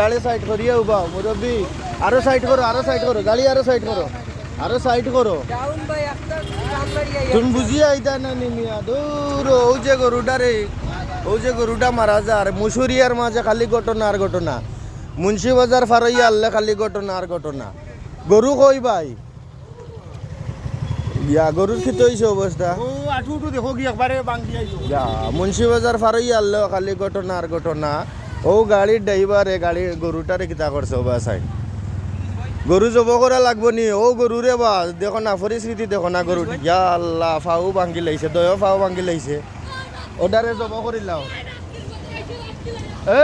গাড়ি সাইড করিয়ে উবাও মুরব্বী। আরও সাইড করো আরও সাইড করো গাড়ি আরও সাইড করো। আরও সাইড করো। তুমি বুঝিয়ে আইতা না নিমিয়া দূর ও যে গরুটা রে। ও যে গরুটা মারা যার মুসুরিয়ার মাঝে খালি ঘটনা আর ঘটনা। মুন্সি বাজার ফারইয়া আল্লে খালি ঘটনা আর ঘটনা। গরু কই ভাই? ইয়া গরুর খিত হইছে অবস্থা? মুন্সি বাজার ফারইয়া আল্লে খালি ঘটনা আর ঘটনা। ও গাড়ির ড্রাইভারে, গাড়ি গরুটারে কিতা করছে ওবা সাইড গরু জব করা লাগবো নি, ও গরু রে বা দেখো না, পরিস্থিতি দেখো না গরু ইয়া আল্লাহ ফাও ভাঙ্গি লাইছে দয়ও ফাও ভাঙ্গি লাইছে। ওটারে জব করিলাও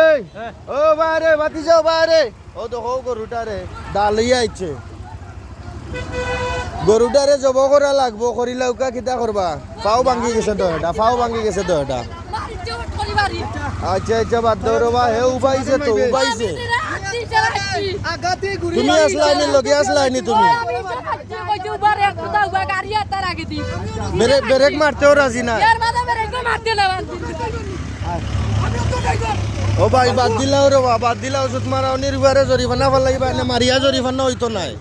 এই, ও বারে বাতি যাও বারে। ও দেখো গরুটারে ডালিয়া আইছে। গরুটারে জব করা লাগবো করিলাও কা কিতা করবা? ফাও ভাঙ্গি গেছে দয়টা ফাও ভাঙ্গি গেছে দয়টা আচ্ছা আচ্ছা বাদ দাও রে হে উবাইছে তো উবাইছে। তুমি আসলাইনি লগে আসলাইনি তুমি। ব্রেক মারতেও রাজি না ও ভাই বাদ দিলাও রে বা বাদ দিলাও সুত মারাও নির্বারে জরিমানা ফালাইবা না মারিয়া জরিমানা হইতো নাই।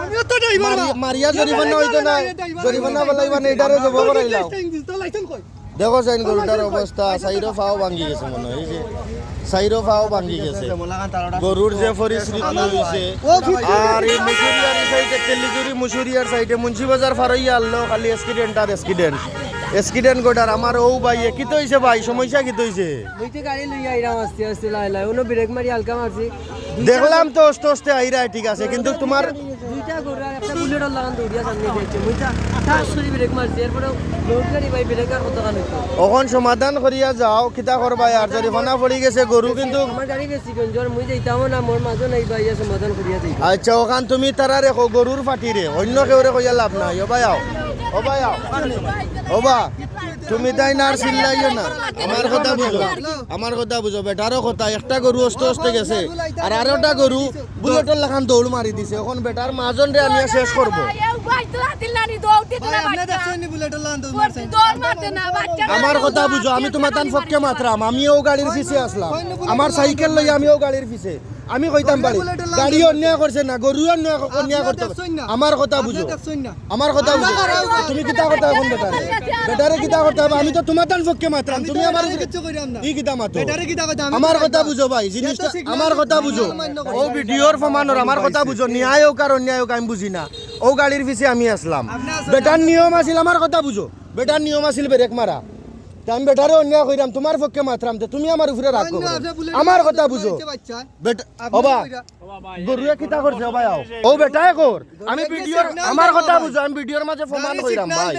আমিও তো ড্রাইভার মারিয়া জরিমানা হইতো নাই। জরিমানা ফালাইবা না এটারে লাইসেন্স কই? দেখো সাইন গরুটার অবস্থা সাইরো ফাও ভাঙ্গি গেছে মনে হয় যে সাইরো ফাও ভাঙ্গি গেছে। গরুর যে পরিস্থিতি হয়েছে আর এই মুসুরিয়ার সাইডে তেলিজুরি মুসুরিয়ার সাইডে মুন্সি বাজার ফারইয়া আল্লো খালি এক্সিডেন্ট আর এক্সিডেন্ট এক্সিডেন্ট গোটার আমার ও ভাই কি তো হইছে ভাই? সমস্যা কি তো হইছে ওই গাড়ি লই আইরাম আস্তে আস্তে লাই লাই ওনো ব্রেক মারি হালকা মারছি। দেখলাম তো অস্তে অস্তে আইরা ঠিক আছে কিন্তু তোমার দুইটা গরু আর একটা বুলেট লাগান দৌড়িয়া সামনে যাচ্ছে মুইটা ঠাস করে ব্রেক মারছি এরপরে লোড গাড়ি ভাই ব্রেক আর কত কান হইতো অখন সমাধান করিয়া যাও কিতা করবা আর জরিমানা পড়ি গেছে গরু কিন্তু আমার গাড়ি বেশি গঞ্জর মুই যাইতামও না মোর মাঝে নাই ভাই সমাধান করিয়া যাই আচ্ছা ওখান তুমি তারা রেখো গরুর ফাটিরে অন্য কেউ রে কইয়া লাভ নাই। ও ভাই আও। ও ভাই আও। ও বা তুমি তাই না আর চিল্লাইও না। আমার কথা বুঝো আমার কথা বুঝো বেটারও কথা, একটা গরু অস্তে অস্তে গেছে। আর আরেকটা গরু বুলেটের লাখান দৌড় মারি দিছে। এখন বেটার মাজন রে আমি শেষ করব আমার কথা বুঝো আমি তোমার তান পক্ষে মাত্রাম আমিও গাড়ির পিছে আসলাম আমার সাইকেল লই আমিও গাড়ির পিছে। আমি কইতাম পারি। গাড়ি অন্যায় করছে না গরু অন্যায় অন্যায় করতে আমার কথা বুঝো আমার কথা বুঝো তুমি কিতা করতে এখন বেটারে বেটারে কিতা করতে হবে আমি তো তোমার তান পক্ষে মাত্রাম তুমি আমার ই কিতা মাতো? আমার কথা বুঝো ভাই জিনিসটা আমার কথা বুঝো ও ভিডিওর ফমানোর আমার কথা বুঝো ন্যায় হোক আর অন্যায় হোক আমি বুঝি না। ও গাড়ির পিছে আমি আসলাম। বেটার নিয়ম আছিল আমার কথা বুঝো বেটার নিয়ম আছিল ব্রেক মারা আমি বেটারে অন্যায় কইরাম তোমার পক্ষে মাত্রাম তে তুমি আমার উপরে রাগ করো আমার কথা বুঝো। ওবা গরুয়ে কিতা করছে ওবা আও। ও বেটায় কর। আমি ভিডিওর আমার কথা বুঝো আমি ভিডিওর মাঝে প্রমাণ কইরাম ভাই।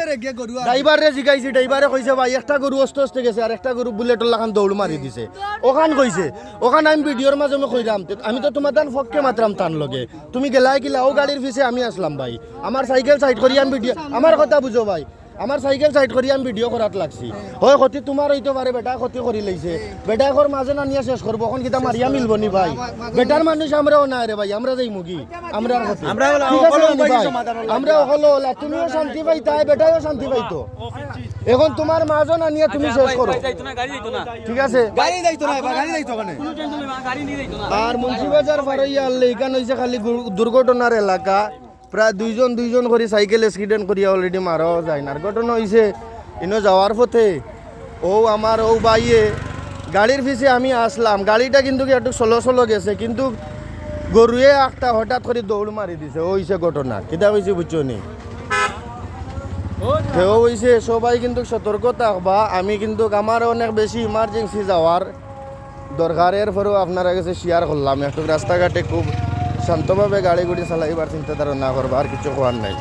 ড্রাইভারে জিগাইছি ড্রাইভারে কইছে ভাই একটা গরু অস্তে অস্তে গেছে আর একটা গরু বুলেটর লাখান দৌড় মারি দিছে। ওখান কইছে ওখান আমি ভিডিওর মাঝে আমি কইরাম তে আমি তো তোমার তান ফককে মাত্রাম তান লগে। তুমি গেলাই কিলা ও গাড়ির পিছে আমি আসলাম ভাই। আমার সাইকেল সাইড করি আমি ভিডিও আমার কথা বুঝো ভাই। আমার সাইকেল সাইড করি আমি ভিডিও করাত লাগছি। হয় ক্ষতি তোমার হইতে পারে বেটা ক্ষতি করি লাইছে বেটা ঘর মাঝে না নিয়ে শেষ করব এখন কিতা মারিয়া মিলব নি ভাই। বেটার মানুষ আমরাও না রে ভাই আমরা যাই মুগি। আমরা ক্ষতি। আমরা হলো তুমিও শান্তি পাইতা বেটাও শান্তি পাইতো। এখন তোমার মাজন আনিয়ে তুমি শেষ করো ঠিক আছে? গাড়ি যাইতো না গাড়ি যাইতো ওখানে আর মুন্সিবাজার ফারইয়া আনলে এখান হয়েছে খালি দুর্ঘটনার এলাকা। প্রায় দুইজন দুইজন করে সাইকেল অ্যাক্সিডেন্ট করিয়া অলরেডি মারাও যায় না। ঘটনা হয়েছে ইনো যাওয়ার পথে ও আমার ও বাইয়ে গাড়ির পিছে আমি আসলাম। গাড়িটা কিন্তু একটু সলো সলো গেছে, কিন্তু গরুয়ে একটা হঠাৎ করে দৌড় মারি দিছে। ও হয়েছে ঘটনা। কিতা হয়েছে বুঝছ নি? সেও হয়েছে সবাই কিন্তু সতর্ক থাকবা। আমি কিন্তু আমার অনেক বেশি ইমার্জেন্সি যাওয়ার দরকারের পরেও আপনারা কাছে শেয়ার করলাম। একটু রাস্তাঘাটে খুব শান্তভাবে গাড়ি গুড়ি চালাইবার চিন্তাধারা না করবা আর কিছু হওয়ার নাই।